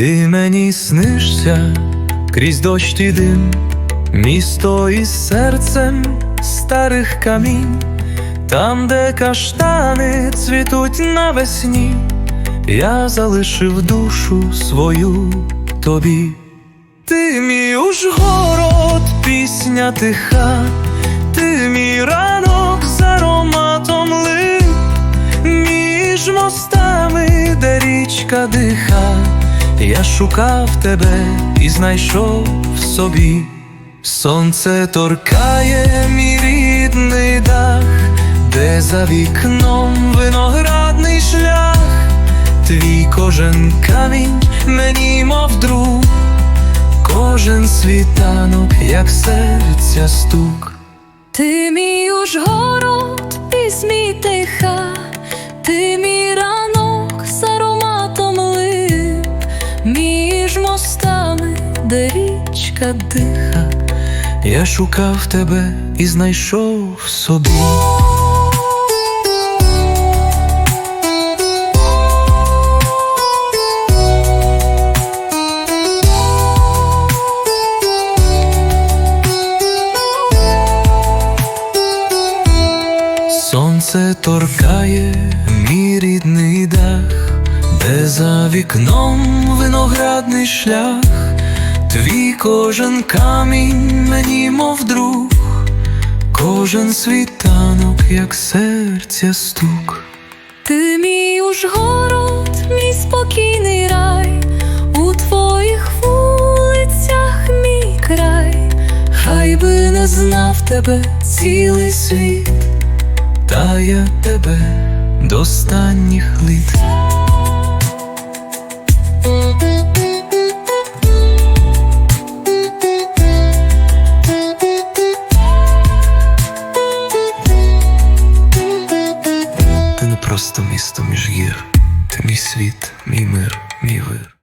Ти мені снишся крізь дощ і дим, місто із серцем старих камінь, там, де каштани цвітуть навесні, я залишив душу свою тобі. Ти мій Ужгород, пісня тиха, ти мій ранок з ароматом лип, між мостами, де річка диха, я шукав тебе і знайшов в собі. Сонце торкає мій рідний дах, де за вікном виноградний шлях, твій кожен камінь мені мов друг. Кожен світанок, як серця стук. Ти мій Ужгород, пісмі тиха, ти мій де річка диха. Я шукав тебе і знайшов собі. Сонце торкає мій рідний дах, де за вікном виноградний шлях, твій кожен камінь мені мов друг, кожен світанок, як серця стук. Ти мій Ужгород, мій спокійний рай, у твоїх вулицях мій край, хай би не знав тебе цілий світ. Та я тебе до останніх літ. Просто місто між гір, ти мій світ, мій мир, мій вир.